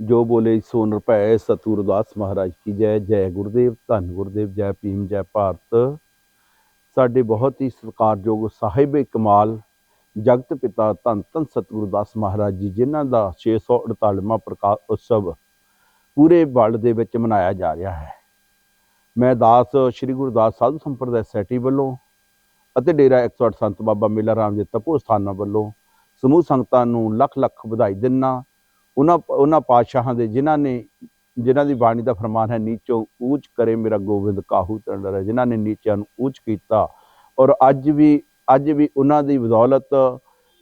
ਜੋ ਬੋਲੇ ਸੋ ਨਿਰਭੈ ਸਤਿਗੁਰੂ ਦਾਸ ਮਹਾਰਾਜ ਕੀ ਜੈ ਜੈ ਗੁਰਦੇਵ, ਧੰਨ ਗੁਰਦੇਵ, ਜੈ ਭੀਮ, ਜੈ ਭਾਰਤ। ਸਾਡੇ ਬਹੁਤ ਹੀ ਸਤਿਕਾਰਯੋਗ ਸਾਹਿਬ ਕਮਾਲ, ਜਗਤ ਪਿਤਾ ਧੰਨ ਧੰਨ ਸਤਿਗੁਰੂ ਦਾਸ ਮਹਾਰਾਜ ਜੀ, ਜਿਨ੍ਹਾਂ ਦਾ 648ਵਾਂ ਪ੍ਰਕਾਸ਼ ਉਤਸਵ ਪੂਰੇ ਵਰਲਡ ਦੇ ਵਿੱਚ ਮਨਾਇਆ ਜਾ ਰਿਹਾ ਹੈ। ਮੈਂ ਦਾਸ ਸ੍ਰੀ ਗੁਰਦਾਸ ਸਾਧੂ ਸੰਪਰਦਾਇ ਸੈਟੀ ਵੱਲੋਂ ਅਤੇ ਡੇਰਾ 108 ਸੰਤ ਬਾਬਾ ਮੇਲਾ ਰਾਮ ਦੇ ਤਪੋ ਸਥਾਨਾਂ ਵੱਲੋਂ ਸਮੂਹ ਸੰਗਤਾਂ ਨੂੰ ਲੱਖ ਲੱਖ ਵਧਾਈ ਦਿੰਨਾ ਉਹਨਾਂ ਉਹਨਾਂ ਪਾਤਸ਼ਾਹਾਂ ਦੇ ਜਿਨ੍ਹਾਂ ਨੇ, ਜਿਨ੍ਹਾਂ ਦੀ ਬਾਣੀ ਦਾ ਫਰਮਾਨ ਹੈ, ਨੀਚੋਂ ਊਚ ਕਰੇ ਮੇਰਾ ਗੋਬਿੰਦ ਕਾਹੂ ਤੰਡਰ ਜਿਨ੍ਹਾਂ ਨੇ ਨੀਚਿਆਂ ਨੂੰ ਊਚ ਕੀਤਾ। ਔਰ ਅੱਜ ਵੀ ਅੱਜ ਵੀ ਉਹਨਾਂ ਦੀ ਬਦੌਲਤ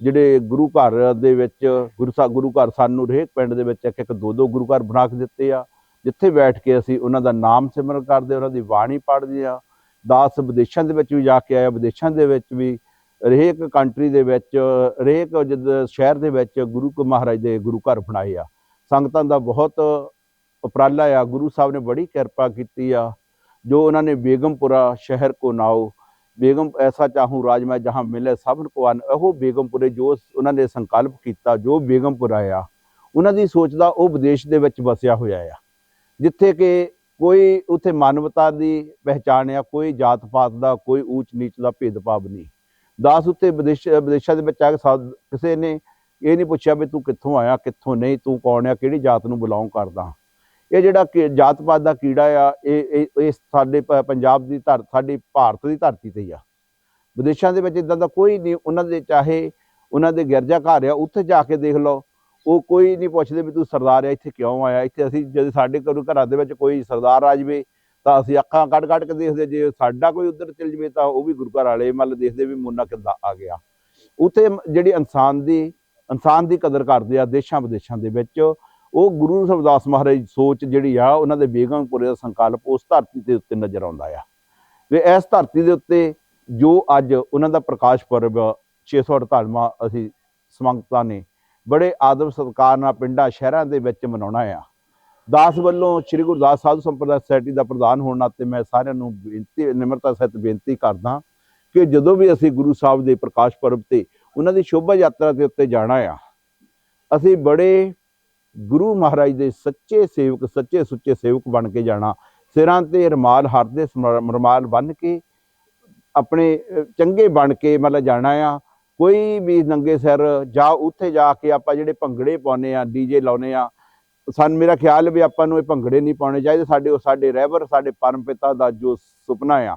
ਜਿਹੜੇ ਗੁਰੂ ਘਰ ਦੇ ਵਿੱਚ, ਗੁਰੂ ਸਾਹਿਬ ਗੁਰੂ ਘਰ ਸਾਨੂੰ ਹਰੇਕ ਪਿੰਡ ਦੇ ਵਿੱਚ ਇੱਕ ਇੱਕ ਦੋ ਦੋ ਗੁਰੂ ਘਰ ਬਣਾ ਕੇ ਦਿੱਤੇ ਆ। ਜਿੱਥੇ ਬੈਠ ਕੇ ਅਸੀਂ ਉਹਨਾਂ ਦਾ ਨਾਮ ਸਿਮਰਨ ਕਰਦੇ, ਉਹਨਾਂ ਦੀ ਬਾਣੀ ਪੜ੍ਹਦੇ ਆ। ਦਾਸ ਵਿਦੇਸ਼ਾਂ ਦੇ ਵਿੱਚ ਵੀ ਜਾ ਕੇ ਆਇਆ, ਵਿਦੇਸ਼ਾਂ ਦੇ ਵਿੱਚ ਵੀ ਹਰੇਕ ਕੰਟਰੀ ਦੇ ਵਿੱਚ, ਹਰੇਕ ਜਦ ਸ਼ਹਿਰ ਦੇ ਵਿੱਚ ਗੁਰੂ ਕੋ ਮਹਾਰਾਜ ਦੇ ਗੁਰੂ ਘਰ ਬਣਾਏ ਆ। ਸੰਗਤਾਂ ਦਾ ਬਹੁਤ ਉਪਰਾਲਾ ਆ। ਗੁਰੂ ਸਾਹਿਬ ਨੇ ਬੜੀ ਕਿਰਪਾ ਕੀਤੀ ਆ, ਜੋ ਉਹਨਾਂ ਨੇ ਬੇਗਮਪੁਰਾ ਸ਼ਹਿਰ ਕੋ ਨਾਓ, ਬੇਗਮ ਐਸਾ ਚਾਹੂੰ ਰਾਜ ਮੈਂ ਜਹਾਂ ਮਿਲੇ ਸਭਨ ਕੋ ਆਨ ਉਹ ਬੇਗਮਪੁਰੇ ਜੋ ਉਹਨਾਂ ਨੇ ਸੰਕਲਪ ਕੀਤਾ, ਜੋ ਬੇਗਮਪੁਰਾ ਆ, ਉਹਨਾਂ ਦੀ ਸੋਚ ਦਾ ਉਹ ਵਿਦੇਸ਼ ਦੇ ਵਿੱਚ ਵਸਿਆ ਹੋਇਆ ਆ। ਜਿੱਥੇ ਕਿ ਕੋਈ ਉਥੇ ਮਾਨਵਤਾ ਦੀ ਪਹਿਚਾਣ ਆ, ਕੋਈ ਜਾਤ ਪਾਤ ਦਾ, ਕੋਈ ਊਚ ਨੀਚ ਦਾ ਭੇਦਭਾਵ ਨਹੀਂ। ਦਾਸ ਉੱਤੇ ਵਿਦੇਸ਼, ਵਿਦੇਸ਼ਾਂ ਦੇ ਵਿੱਚ ਆ ਕੇ ਸਾ- ਕਿਸੇ ਨੇ ਇਹ ਨਹੀਂ ਪੁੱਛਿਆ ਵੀ ਤੂੰ ਕਿੱਥੋਂ ਆਇਆ, ਕਿੱਥੋਂ ਨਹੀਂ, ਤੂੰ ਕੌਣ ਆ, ਕਿਹੜੀ ਜਾਤ ਨੂੰ ਬਿਲੋਂਗ ਕਰਦਾ। ਇਹ ਜਿਹੜਾ ਕਿ ਜਾਤ ਪਾਤ ਦਾ ਕੀੜਾ ਆ, ਇਹ ਇਹ ਇਹ ਸਾਡੇ ਪ- ਪੰਜਾਬ ਦੀ ਧਰ, ਸਾਡੀ ਭਾਰਤ ਦੀ ਧਰਤੀ ਤੇ ਹੀ ਆ। ਵਿਦੇਸ਼ਾਂ ਦੇ ਵਿੱਚ ਇਦਾਂ ਦਾ ਕੋਈ ਨਹੀਂ, ਉਹਨਾਂ ਦੇ ਚਾਹੇ ਉਹਨਾਂ ਦੇ ਗਿਰਜਾ ਘਰ ਆ, ਉੱਥੇ ਜਾ ਕੇ ਦੇਖ ਲਓ। ਉਹ ਕੋਈ ਨਹੀਂ ਪੁੱਛਦੇ ਵੀ ਤੂੰ ਸਰਦਾਰ ਆ, ਇੱਥੇ ਕਿਉਂ ਆਇਆ? ਇੱਥੇ ਅਸੀਂ, ਜਦ ਸਾਡੇ ਘਰੋਂ ਘਰਾਂ ਦੇ ਵਿੱਚ ਕੋਈ ਸਰਦਾਰ ਆ ਜਾਵੇ ਤਾਂ ਅਸੀਂ ਅੱਖਾਂ ਕੱਢ ਕੱਢ ਕੇ ਦੇਖਦੇ, ਜੇ ਸਾਡਾ ਕੋਈ ਉੱਧਰ ਚਲ ਜਵੇ ਤਾਂ ਉਹ ਵੀ ਗੁਰੂ ਘਰ ਵਾਲੇ ਮਤਲਬ ਦੇਖਦੇ ਵੀ ਮੁੰਨਾ ਕਿੱਦਾਂ ਆ ਗਿਆ। ਉੱਥੇ ਜਿਹੜੀ ਇਨਸਾਨ ਦੀ ਇਨਸਾਨ ਦੀ ਕਦਰ ਕਰਦੇ ਆ ਦੇਸ਼ਾਂ ਵਿਦੇਸ਼ਾਂ ਦੇ ਵਿੱਚ, ਉਹ ਗੁਰੂ ਰਵਿਦਾਸ ਮਹਾਰਾਜ ਦੀ ਸੋਚ ਜਿਹੜੀ ਆ, ਉਹਨਾਂ ਦੇ ਬੇਗਮਪੁਰੇ ਦਾ ਸੰਕਲਪ ਉਸ ਧਰਤੀ ਦੇ ਉੱਤੇ ਨਜ਼ਰ ਆਉਂਦਾ ਆ। ਵੀ ਇਸ ਧਰਤੀ ਦੇ ਉੱਤੇ ਜੋ ਅੱਜ ਉਹਨਾਂ ਦਾ ਪ੍ਰਕਾਸ਼ ਪੁਰਬ 648ਵਾਂ ਅਸੀਂ ਸਮੰਗਤਾਂ ਨੇ, ਬੜੇ ਆਦਮ ਸਤਿਕਾਰ ਨਾਲ ਪਿੰਡਾਂ, ਸ਼ਹਿਰਾਂ ਦੇ ਵਿੱਚ ਮਨਾਉਣਾ ਆ। ਦਾਸ ਵੱਲੋਂ ਸ੍ਰੀ ਗੁਰਦਾਸ ਸਾਧੂ ਸੰਪਰਦਾ ਸੋਸਾਇਟੀ ਦਾ ਪ੍ਰਧਾਨ ਹੋਣ ਨਾਤੇ ਮੈਂ ਸਾਰਿਆਂ ਨੂੰ ਬੇਨਤੀ, ਨਿਮਰਤਾ ਸਹਿਤ ਬੇਨਤੀ ਕਰਦਾ ਕਿ ਜਦੋਂ ਵੀ ਅਸੀਂ ਗੁਰੂ ਸਾਹਿਬ ਦੇ ਪ੍ਰਕਾਸ਼ ਪਰਬ ਤੇ ਉਹਨਾਂ ਦੀ ਸ਼ੋਭਾ ਯਾਤਰਾ ਦੇ ਉੱਤੇ ਜਾਣਾ ਆ, ਅਸੀਂ ਬੜੇ ਗੁਰੂ ਮਹਾਰਾਜ ਦੇ ਸੱਚੇ ਸੇਵਕ, ਸੱਚੇ ਸੁੱਚੇ ਸੇਵਕ ਬਣ ਕੇ ਜਾਣਾ, ਸਿਰਾਂ ਤੇ ਰਮਾਲ ਹਰ ਦੇ ਸਮਰ- ਬੰਨ ਕੇ ਆਪਣੇ ਚੰਗੇ ਬਣ ਕੇ ਮਤਲਬ ਜਾਣਾ ਆ। ਕੋਈ ਵੀ ਨੰਗੇ ਸਿਰ ਜਾ, ਉੱਥੇ ਜਾ ਕੇ ਆਪਾਂ ਜਿਹੜੇ ਭੰਗੜੇ ਪਾਉਨੇ ਆ ਡੀਜੇ ਲਾਉਨੇ ਆ ਸਾਨੂੰ ਮੇਰਾ ਖਿਆਲ ਵੀ ਆਪਾਂ ਨੂੰ ਇਹ ਭੰਗੜੇ ਨਹੀਂ ਪਾਉਣੇ ਚਾਹੀਦੇ। ਸਾਡੇ ਉਹ ਸਾਡੇ ਰਹਿਬਰ, ਸਾਡੇ ਪਰਮ ਪਿਤਾ ਦਾ ਜੋ ਸੁਪਨਾ ਆ,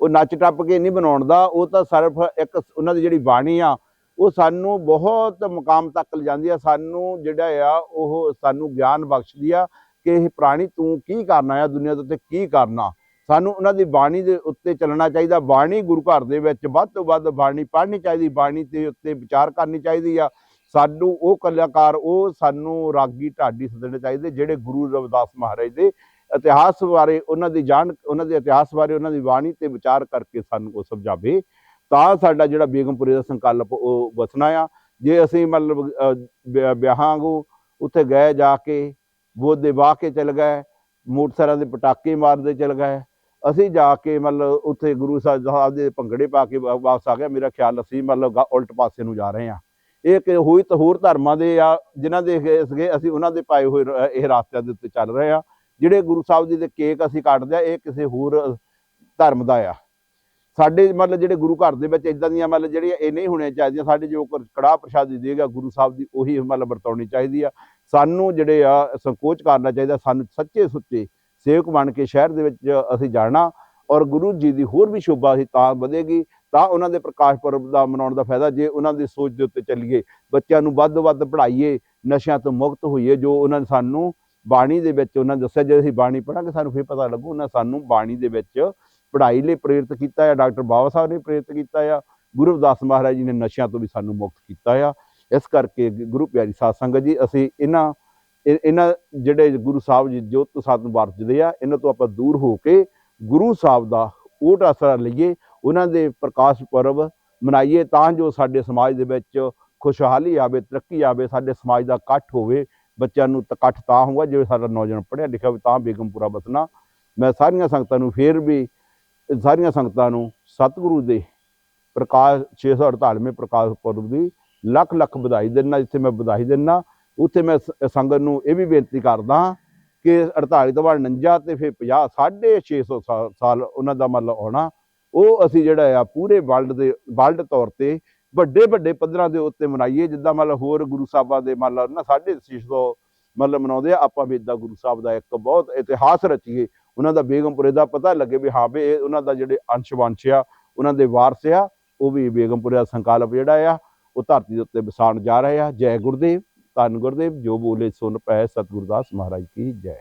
ਉਹ ਨੱਚ ਟੱਪ ਕੇ ਨਹੀਂ ਬਣਾਉਣ ਦਾ, ਉਹ ਤਾਂ ਸਿਰਫ ਇੱਕ ਉਹਨਾਂ ਦੀ ਜਿਹੜੀ ਬਾਣੀ ਆ, ਉਹ ਸਾਨੂੰ ਬਹੁਤ ਮੁਕਾਮ ਤੱਕ ਲਿਜਾਂਦੀ ਆ। ਸਾਨੂੰ ਜਿਹੜਾ ਆ, ਉਹ ਸਾਨੂੰ ਗਿਆਨ ਬਖਸ਼ਦੀ ਆ ਕਿ ਇਹ ਪ੍ਰਾਣੀ ਤੂੰ ਕੀ ਕਰਨਾ ਆ ਦੁਨੀਆ ਦੇ ਉੱਤੇ, ਕੀ ਕਰਨਾ? ਸਾਨੂੰ ਉਹਨਾਂ ਦੀ ਬਾਣੀ ਦੇ ਉੱਤੇ ਚੱਲਣਾ ਚਾਹੀਦਾ। ਬਾਣੀ ਗੁਰੂ ਘਰ ਦੇ ਵਿੱਚ ਵੱਧ ਤੋਂ ਵੱਧ ਬਾਣੀ ਪੜ੍ਹਨੀ ਚਾਹੀਦੀ, ਬਾਣੀ ਦੇ ਉੱਤੇ ਵਿਚਾਰ ਕਰਨੀ ਚਾਹੀਦੀ ਆ। ਸਾਨੂੰ ਉਹ ਕਲਾਕਾਰ ਉਹ ਸਾਨੂੰ ਰਾਗੀ ਢਾਡੀ ਸੱਦਣੇ ਚਾਹੀਦੇ ਜਿਹੜੇ ਗੁਰੂ ਰਵਿਦਾਸ ਮਹਾਰਾਜ ਦੇ ਇਤਿਹਾਸ ਬਾਰੇ ਉਹਨਾਂ ਦੀ ਜਾਣ ਉਹਨਾਂ ਦੇ ਇਤਿਹਾਸ ਬਾਰੇ ਉਹਨਾਂ ਦੀ ਬਾਣੀ ਤੇ ਵਿਚਾਰ ਕਰਕੇ ਸਾਨੂੰ ਉਹ ਸਮਝਾਵੇ ਤਾਂ ਸਾਡਾ ਜਿਹੜਾ ਬੇਗਮਪੁਰੇ ਦਾ ਸੰਕਲਪ ਉਹ ਵਸਣਾ ਆ। ਜੇ ਅਸੀਂ ਮਤਲਬ ਅਹ, ਵਿਆਹਾਂ ਵਾਂਗੂ ਉੱਥੇ ਗਏ ਜਾ ਕੇ ਬੋਦੇ ਵਾਹ ਕੇ ਚਲ ਗਏ ਮੋਟਰਸਾਈਕਲਾਂ ਦੇ ਪਟਾਕੇ ਮਾਰਦੇ ਚਲ ਗਏ ਅਸੀਂ ਜਾ ਕੇ ਮਤਲਬ ਉੱਥੇ ਗੁਰੂ ਸਾਹਿਬ ਸਾਹਿਬ ਦੇ ਭੰਗੜੇ ਪਾ ਕੇ ਵਾ- ਵਾਪਸ ਆ ਗਏ। ਮੇਰਾ ਖਿਆਲ ਅਸੀਂ ਮਤਲਬ ਉਲਟ ਪਾਸੇ ਨੂੰ ਜਾ ਰਹੇ ਹਾਂ। ਇਹ ਕਿ ਹੋਈ ਤਾਂ ਹੋਰ ਧਰਮਾਂ ਦੇ ਆ, ਜਿਨ੍ਹਾਂ ਦੇ ਹੈਗੇ ਅਸੀਂ ਉਹਨਾਂ ਦੇ ਪਾਏ ਹੋਏ ਇਹ ਰਾਸਤਿਆਂ ਦੇ ਉੱਤੇ ਚੱਲ ਰਹੇ ਆ। ਜਿਹੜੇ ਗੁਰੂ ਸਾਹਿਬ ਜੀ ਦੇ ਕੇਕ ਅਸੀਂ ਕੱਟਦੇ ਆ, ਇਹ ਕਿਸੇ ਹੋਰ ਧਰਮ ਦਾ ਆ। ਸਾਡੇ ਮਤਲਬ ਜਿਹੜੇ ਗੁਰੂ ਘਰ ਦੇ ਵਿੱਚ ਇਦਾਂ ਦੀਆਂ ਮਤਲਬ ਜਿਹੜੀਆਂ ਇਹ ਨਹੀਂ ਹੋਣੀਆਂ ਚਾਹੀਦੀਆਂ, ਸਾਡੇ ਜੋ ਕੜਾਹ ਪ੍ਰਸ਼ਾਦੀ ਦੇਗਾ ਗੁਰੂ ਸਾਹਿਬ ਦੀ ਉਹੀ ਮਤਲਬ ਵਰਤਾਉਣੀ ਚਾਹੀਦੀ ਆ। ਸਾਨੂੰ ਜਿਹੜੇ ਆ, ਸੰਕੋਚ ਕਰਨਾ ਚਾਹੀਦਾ, ਸਾਨੂੰ ਸੱਚੇ ਸੁੱਚੇ ਸੇਵਕ ਬਣ ਕੇ ਸ਼ਹਿਰ ਦੇ ਵਿੱਚ ਅਸੀਂ ਜਾਣਾ, ਔਰ ਗੁਰੂ ਜੀ ਦੀ ਹੋਰ ਵੀ ਸ਼ੋਭਾ ਅਸੀਂ ਤਾਂ ਵਧੇਗੀ। ਤਾਂ ਉਹਨਾਂ ਦੇ ਪ੍ਰਕਾਸ਼ ਪੁਰਬ ਦਾ ਮਨਾਉਣ ਦਾ ਫਾਇਦਾ ਜੇ ਉਹਨਾਂ ਦੀ ਸੋਚ ਦੇ ਉੱਤੇ ਚੱਲੀਏ, ਬੱਚਿਆਂ ਨੂੰ ਵੱਧ ਤੋਂ ਵੱਧ ਪੜ੍ਹਾਈਏ, ਨਸ਼ਿਆਂ ਤੋਂ ਮੁਕਤ ਹੋਈਏ, ਜੋ ਉਹਨਾਂ ਨੇ ਸਾਨੂੰ ਬਾਣੀ ਦੇ ਵਿੱਚ ਉਹਨਾਂ ਦੱਸਿਆ, ਜੇ ਅਸੀਂ ਬਾਣੀ ਪੜਾਂਗੇ ਸਾਨੂੰ ਫਿਰ ਪਤਾ ਲੱਗੂ, ਉਹਨਾਂ ਸਾਨੂੰ ਬਾਣੀ ਦੇ ਵਿੱਚ ਪੜ੍ਹਾਈ ਲਈ ਪ੍ਰੇਰਿਤ ਕੀਤਾ ਆ, ਡਾਕਟਰ ਬਾਬਾ ਸਾਹਿਬ ਨੇ ਪ੍ਰੇਰਿਤ ਕੀਤਾ ਆ, ਗੁਰੂ ਰਵਿਦਾਸ ਮਹਾਰਾਜ ਜੀ ਨੇ ਨਸ਼ਿਆਂ ਤੋਂ ਵੀ ਸਾਨੂੰ ਮੁਕਤ ਕੀਤਾ ਆ। ਇਸ ਕਰਕੇ ਗੁਰੂ ਪਿਆਰੀ ਸਾਧ ਸੰਗਤ ਜੀ, ਅਸੀਂ ਇਹਨਾਂ ਇਹ- ਇਹਨਾਂ ਜਿਹੜੇ ਗੁਰੂ ਸਾਹਿਬ ਜੀ ਜੋ ਤੋਂ ਸਾਨੂੰ ਵਰਤਦੇ ਆ, ਇਹਨਾਂ ਤੋਂ ਆਪਾਂ ਦੂਰ ਹੋ ਕੇ ਗੁਰੂ ਸਾਹਿਬ ਦਾ ਓਟ ਆਸਰਾ ਲਈਏ ਉਹਨਾਂ ਦੇ ਪ੍ਰਕਾਸ਼ ਪੁਰਬ ਮਨਾਈਏ ਤਾਂ ਜੋ ਸਾਡੇ ਸਮਾਜ ਦੇ ਵਿੱਚ ਖੁਸ਼ਹਾਲੀ ਆਵੇ, ਤਰੱਕੀ ਆਵੇ, ਸਾਡੇ ਸਮਾਜ ਦਾ ਇਕੱਠ ਹੋਵੇ, ਬੱਚਿਆਂ ਨੂੰ ਤਾਂ ਇਕੱਠ ਤਾਂ ਹੋਊਗਾ ਜੇ ਸਾਡਾ ਨੌਜਵਾਨ ਪੜ੍ਹਿਆ ਲਿਖਿਆ ਹੋਵੇ ਤਾਂ ਬੇਗਮਪੁਰਾ ਬਸਣਾ। ਮੈਂ ਸਾਰੀਆਂ ਸੰਗਤਾਂ ਨੂੰ ਫੇਰ ਵੀ, ਸਾਰੀਆਂ ਸੰਗਤਾਂ ਨੂੰ ਸਤਿਗੁਰੂ ਦੇ ਪ੍ਰਕਾਸ਼ 648ਵੇਂ ਪ੍ਰਕਾਸ਼ ਪੁਰਬ ਦੀ ਲੱਖ ਲੱਖ ਵਧਾਈ ਦਿੰਦਾ, ਜਿੱਥੇ ਮੈਂ ਵਧਾਈ ਦਿੰਦਾ, ਉੱਥੇ ਮੈਂ ਸ- ਸੰਗਤ ਨੂੰ ਇਹ ਵੀ ਬੇਨਤੀ ਕਰਦਾ ਕਿ 48 ਤੋਂ ਬਾਅਦ 49 ਤੇ ਫਿਰ 50 650 ਸਾਲ ਸਾਲ ਉਹਨਾਂ ਦਾ ਮਤਲਬ ਹੋਣਾ ਉਹ ਅਸੀਂ ਜਿਹੜਾ ਆ ਪੂਰੇ ਵਰਲਡ ਦੇ, ਵਰਲਡ ਤੌਰ ਤੇ ਵੱਡੇ ਵੱਡੇ ਪੱਧਰਾਂ ਦੇ ਉੱਤੇ ਮਨਾਈਏ, ਜਿੱਦਾਂ ਮਤਲਬ ਹੋਰ ਗੁਰੂ ਸਾਹਿਬਾਂ ਦੇ ਮੰਨ ਲਓ ਨਾ 650 ਮਤਲਬ ਮਨਾਉਂਦੇ ਆ, ਆਪਾਂ ਵੀ ਇਦਾਂ ਗੁਰੂ ਸਾਹਿਬ ਦਾ ਇੱਕ ਬਹੁਤ ਇਤਿਹਾਸ ਰਚੀਏ, ਉਹਨਾਂ ਦਾ ਬੇਗਮਪੁਰੇ ਦਾ ਪਤਾ ਲੱਗੇ ਵੀ ਹਾਂ ਵੀ ਉਹਨਾਂ ਦਾ ਜਿਹੜੇ ਅੰਸ਼ ਵੰਸ਼ ਆ, ਉਹਨਾਂ ਦੇ ਵਾਰਸ ਆ, ਉਹ ਵੀ ਬੇਗਮਪੁਰੇ ਦਾ ਸੰਕਲਪ ਜਿਹੜਾ ਆ, ਉਹ ਧਰਤੀ ਦੇ ਉੱਤੇ ਵਸਾਉਣ ਜਾ ਰਹੇ ਆ। ਜੈ ਗੁਰਦੇਵ, ਧੰਨ ਗੁਰਦੇਵ, ਜੋ ਬੋਲੇ ਸੁਣ ਪਏ ਸਤਿਗੁਰਦਾਸ ਮਹਾਰਾਜ ਕੀ ਜੈ।